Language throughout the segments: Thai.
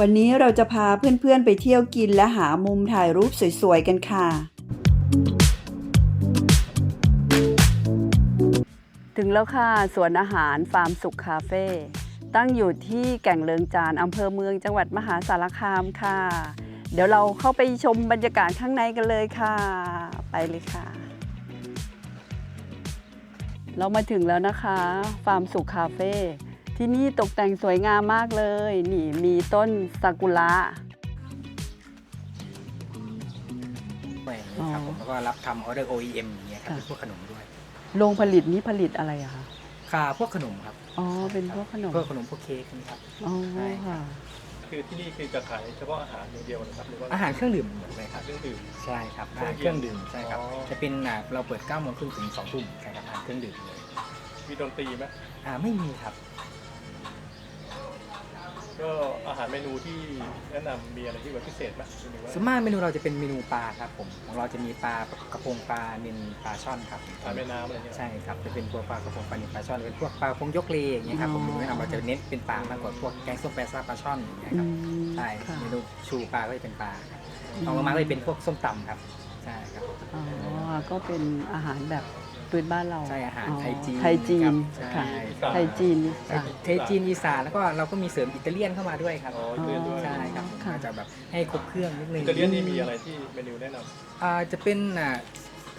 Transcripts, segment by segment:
วันนี้เราจะพาเพื่อนๆไปเที่ยวกินและหามุมถ่ายรูปสวยๆกันค่ะ ถึงแล้วค่ะสวนอาหารฟาร์มสุขคาเฟ่ตั้งอยู่ที่แก่งเลิงจานอำเภอเมืองจังหวัดมหาสารคามค่ะ เดี๋ยวเราเข้าไปชมบรรยากาศข้างในกันเลยค่ะ ไปเลยค่ะ เรามาถึงแล้วนะคะ ฟาร์มสุขคาเฟ่ ที่นี่ตกแต่งสวยงามมากเลย นี่มีต้นซากุระด้วยอย่างนี้ครับผมแล้วก็รับทำออเดอร์ OEM อย่างเงี้ยครับค่ะเป็นพวกขนมด้วย โรงผลิตนี้ผลิตอะไรอะคะ ค่ะพวกขนมครับอ๋อ เป็นพวกขนม พวกขนมพวกเค้กนี่ครับ อ๋อใช่ครัค่ะบคือที่นี่คือจะขายเฉพาะอาหารอย่างเดียวนะครับหรือว่าอาหารเครื่องดื่มหมดเลยครับ เครื่องดื่ม ใช่ครับเคอารื่หาองรเครื่องดื่มใช่ครับอ๋อจะเป็นอ่าเราเปิด9โมงครึ่งถึง2ทุ่มใช่ครับอาหารเครื่องดื่มเลยมีดนตรีไหมอ่าไม่มีครับ ก็อาหารเมนูที่แนะนำมีอะไรที่แบบพิเศษไหมหรือว่าส่วนมากเมนูเราจะเป็นเมนูปลาครับผมของเราจะมีปลากระพงปลานิลปลาช่อนครับอาหารแม่น้ำอะไรเงี้ยใช่ครับจะเป็นพวกปลากระพงปลานิลปลาช่อนเป็นพวกปลากระพงยกเลอย่างเงี้ยครับผมอ๋อเมนูแนะนำเราจะเน้นเป็นปลามากกว่าพวกแกงส้มแปซ่าปลาช่อนอย่างเงี้ยอืครับมใช่ค่ะ เมนูชูปลาก็จะเป็นปลาครับรองลงมาก็จะเป็นพวกส้มตำครับใช่ครับ อ๋อ ก็เป็นอาหารแบบ พื้นบ้านเราใช่อาหารอ๋อไทยจีนไทยจีนครับค่ะใช่ไทยจีนใช่ค่ะไทยจีนอีสานแล้วก็เราก็มีเสริมอิตาเลียนเข้ามาด้วยครับอ๋ออิตาเลียนด้วย ใช่ครับค่ะก็จะแบบให้ครบเครื่องนิดนึงอิตาเลียนนี่มีอะไรที่เมนูแนะนอ่าจะเป็นอ่า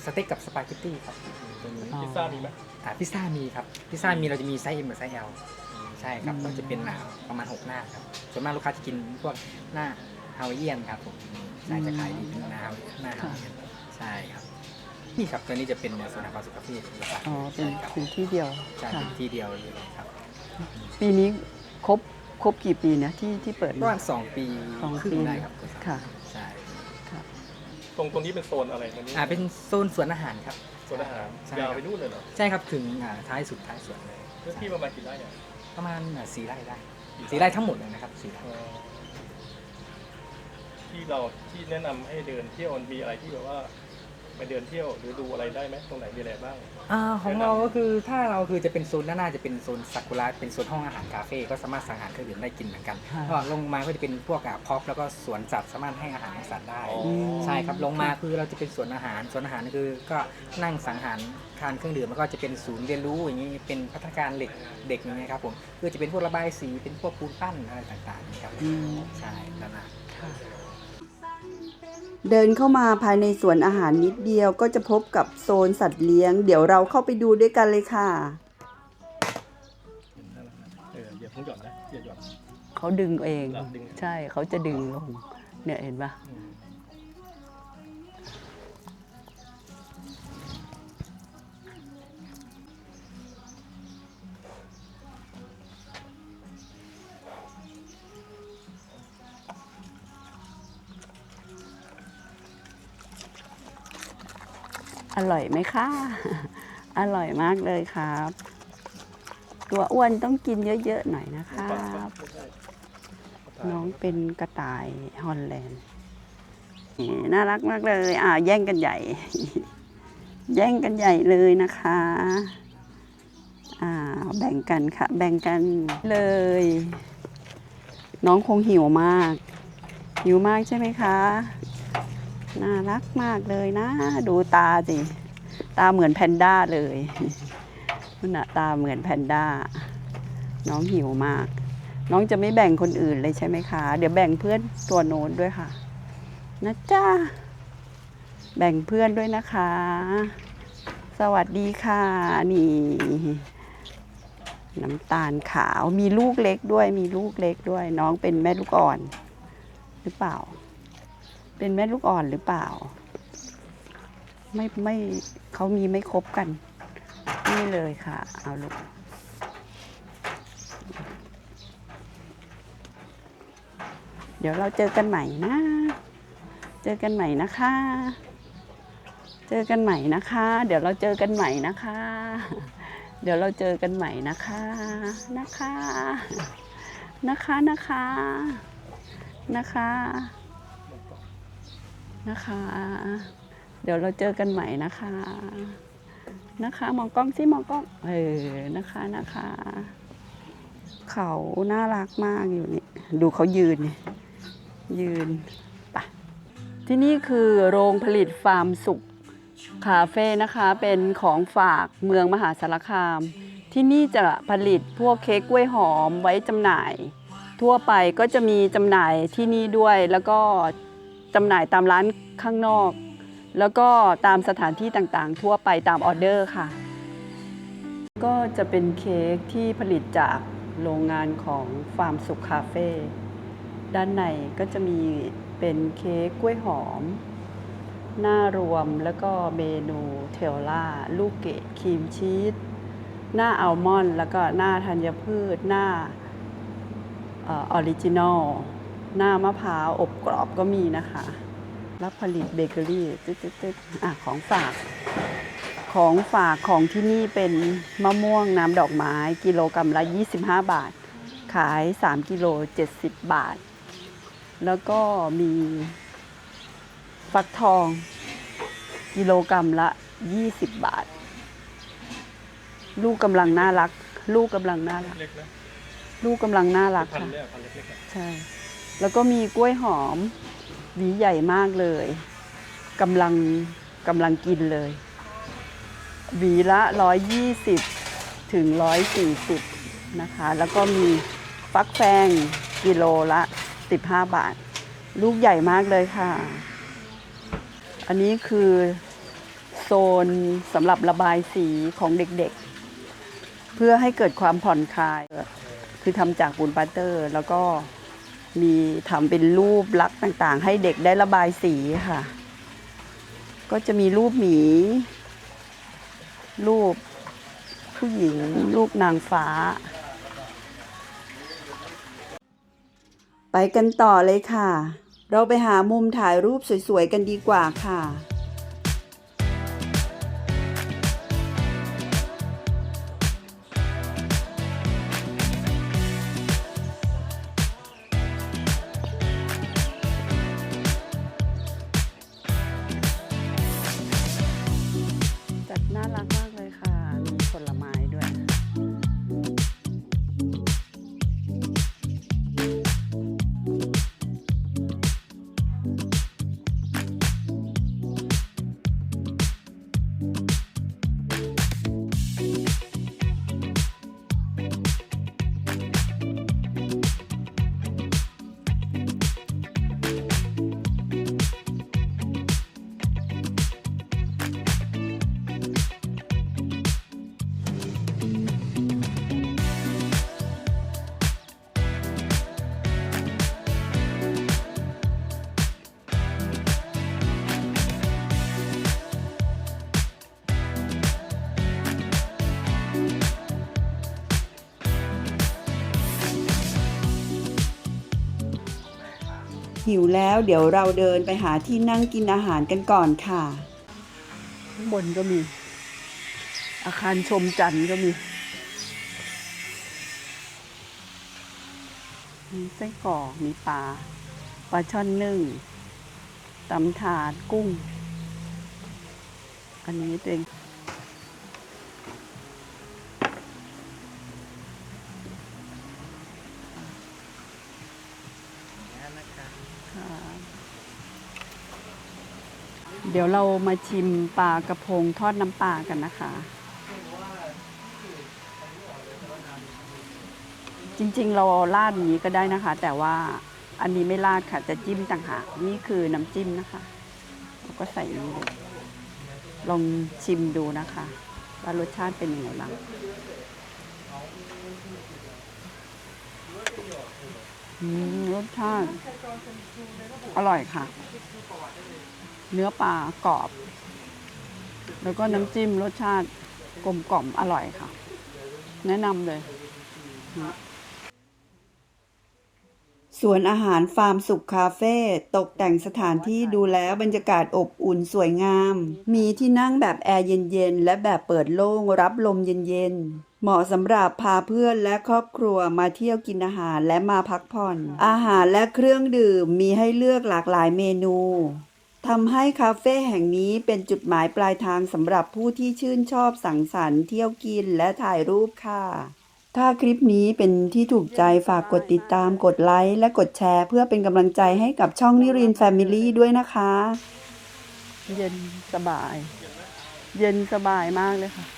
สเต็กกับสปาเกตตี้ครับตัวนี้อ๋อำพิซซ่ามีไหมอ่าพิซซ่ามีครับพิซซ่ามีเราจะมีไซส์ M กับไซส์ L ใช่ครับอืมก็จะเป็นหนาประมาณ 6 หน้าครับส่วนมากลูกค้าจะกินพวกหน้าฮาวายเอียนครับผมใช่จะขายดีเป็นหน้าหน้าฮาวายเอียนใช่ครับ นี่ครับตัวนี้จะเป็นโซนอาหารสุขภาพหลักๆอ๋อเป็นใช่ครับเป็นที่เดียวใช่ค่ะเป็นที่เดียวเลยครับปีนี้ครบครบกี่ปีนะที่ที่เปิดประมามาณสองปีสองครึ่งปี ได้ครับค่ะ ใช่ค่ะตรงตรงนี้เป็นโซนอะไรตรงนี้อ่าเป็นโซนสวนอาหารครับ โซนอาหารใช่ ยาวครับไปนู่นเลยเหรอใช่ครับถึงอ่าท้ายสุดท้ายสวนเลยพื้นที่ประมาณกี่ไร่อะประมาณอ่าสี่ไร่ได้สี่ไร่ทั้งหมดเลยนะครับสี่ไร่ เอ่อที่เราที่แนะนำให้เดินเที่ยวมีอะไรที่แบบว่า ไปเดินเที่ยวหรือดูอะไรได้ไหมตรงไหนมีอะไรบ้าง อ่าของเราก็คือถ้าเราคือจะเป็นโซนด้านหน้าจะเป็นโซนซากุระเป็นโซนห้องอาหารคาเฟ่ก็สามารถสั่งอาหารเครื่องดื่มได้กินเหมือนกันค่ะก็ลงมาก็จะเป็นพวกอะพ็อปแล้วก็สวนสัตว์สามารถให้อาหารสัตว์ได้ อ๋อ ใช่ครับลงมาคือเราจะเป็นสวนอาหารสวนอาหารคือก็นั่งสังหารทานเครื่องดื่มแล้วก็จะเป็นศูนย์เรียนรู้อย่างนี้เป็นพัฒนาการเด็กเด็กอย่างเงี้ยครับผมคือจะเป็นพวกระบายสีเป็นพวกปูนปั้นอะไรต่างๆนะครับอืมใช่ด้านหน้าค่ะ เดินเข้ามาภายในสวนอาหารนิดเดียวก็จะพบกับโซนสัตว์เลี้ยง เดี๋ยวเราเข้าไปดูด้วยกันเลยค่ะ เอออย่าเพิ่งหย่อนนะอย่าหย่อน เขาดึงเอง เหรอดึงใช่เขาจะดึงลงเนี่ยเห็นปะ อืม อร่อยไหมคะ อร่อยมากเลยครับ ตัวอ้วนต้องกินเยอะๆหน่อยนะครับไม่ใช่น้องเป็นกระต่ายฮอลแลนด์นี่น่ารักมากเลย อ่าแย่งกันใหญ่ แย่งกันใหญ่เลยนะคะ อ่า แบ่งกันค่ะ แบ่งกันเลย น้องคงหิวมาก หิวมากใช่ไหมคะ น่ารักมากเลยนะ ดูตาสิ ตาเหมือนแพนด้าเลยนั่นน่ะตาเหมือนแพนด้า น้องหิวมาก น้องจะไม่แบ่งคนอื่นเลยใช่ไหมคะ เดี๋ยวแบ่งเพื่อนตัวโน้นด้วยค่ะนะจ้าแบ่งเพื่อนด้วยนะคะ สวัสดีค่ะนี่ น้ำตาลขาวมีลูกเล็กด้วยมีลูกเล็กด้วย น้องเป็นแม่ลูกอ่อน หรือเปล่า เป็นแม่ลูกอ่อนหรือเปล่า ไม่ไม่เขามีไม่ครบกัน นี่เลยค่ะ เอาลูกเดี๋ยวเราเจอกันใหม่นะ เจอกันใหม่นะคะ เจอกันใหม่นะคะ เดี๋ยวเราเจอกันใหม่นะคะ เดี๋ยวเราเจอกันใหม่นะคะ นะคะ นะคะนะคะ นะคะ นะคะ เดี๋ยวเราเจอกันใหม่นะคะ นะคะ มองกล้องสิมองกล้อง เออ นะคะนะคะ เขาน่ารักมากอยู่นี่ ดูเขายืนนี่ยืนปะที่นี่คือโรงผลิตฟาร์มสุขคาเฟ่นะคะ เป็นของฝากเมืองมหาสารคาม ที่นี่จะผลิตพวกเค้กกล้วยหอมไว้จำหน่าย ทั่วไปก็จะมีจำหน่ายที่นี่ด้วยแล้วก็ จำหน่ายตามร้านข้างนอก แล้วก็ตามสถานที่ต่างๆ ทั่วไปตามออเดอร์ค่ะ ก็จะเป็นเค้กที่ผลิตจากโรงงานของฟาร์มสุขคาเฟ่ด้านในก็จะมีเป็นเค้กกล้วยหอม หน้ารวมแล้วก็เมนูเทลล่า ลูกเกดครีมชีสหน้าอัลมอนด์แล้วก็หน้าธัญพืช หน้าออริจินอล หน้ามะพร้าวอบกรอบก็มีนะคะ รับผลิตเบเกอรี่ตึ๊ดๆๆอะของฝากของฝากของที่นี่เป็นมะม่วงน้ำดอกไม้กิโลกรัมละ 25 บาท ขาย 3 กิโล 70 บาท แล้วก็มีฟักทอง กิโลกรัมละ 20 บาท ลูกกำลังน่ารัก ลูกกำลังน่ารักเล็กนะลูกกำลังน่ารักพันค่ะเนี่ยพันเล็กๆอะใช่ แล้วก็มีกล้วยหอมหวีใหญ่มากเลยกำลังกำลังกินเลยหวีละ 120 ถึง 140 นะคะ แล้วก็มีฟักแฟงกิโลละ 15 บาท ลูกใหญ่มากเลยค่ะ อันนี้คือโซนสำหรับระบายสีของเด็กๆ เพื่อให้เกิดความผ่อนคลาย คือทำจากปูนปาเตอร์ แล้วก็ มีทำเป็นรูปลักษณ์ต่างๆ ให้เด็กได้ระบายสีค่ะ ก็จะมีรูปหมี รูปผู้หญิง รูปนางฟ้า ไปกันต่อเลยค่ะ เราไปหามุมถ่ายรูปสวยๆกันดีกว่าค่ะ หิวแล้วเดี๋ยวเราเดินไปหาที่นั่งกินอาหารกันก่อนค่ะ ข้างบนก็มี อาคารชมจันทร์ก็มีมีไส้กรอกมีปลาปลาช่อนนึ่งตำถาดกุ้ง อันนี้ตัวเอง ดี๋ยวเรามาชิมปลากระพงทอดน้ำปลากันนะคะ จริงๆ เราราดอย่างนี้ก็ได้นะคะ แต่ว่าอันนี้ไม่ราดค่ะ จะจิ้มต่างหากนี่คือน้ำจิ้มนะคะเราก็ใส่นี้เลยลองชิมดูนะคะว่ารสชาติเป็นยังไงบ้างรสชาติ อร่อยค่ะ เนื้อปลากรอบ แล้วก็น้ำจิ้มรสชาติกลมกล่อมอร่อยค่ะ แนะนำเลย สวนอาหารฟาร์มสุขคาเฟ่ตกแต่งสถานที่ดูแล้วบรรยากาศอบอุ่นสวยงาม มีที่นั่งแบบแอร์เย็นๆ และแบบเปิดโล่งรับลมเย็นๆ เหมาะสำหรับพาเพื่อนและครอบครัวมาเที่ยวกินอาหารและมาพักผ่อน อาหารและเครื่องดื่มมีให้เลือกหลากหลายเมนู ทำให้คาเฟ่แห่งนี้เป็นจุดหมายปลายทางสำหรับผู้ที่ชื่นชอบสังสรรค์เที่ยวกินและถ่ายรูปค่ะ ถ้าคลิปนี้เป็นที่ถูกใจฝากกดติดตามกดไลค์และกดแชร์ เพื่อเป็นกำลังใจให้กับช่องนิรินแฟมิลี่ด้วยนะคะ เย็นสบาย เย็นสบายมากเลยค่ะ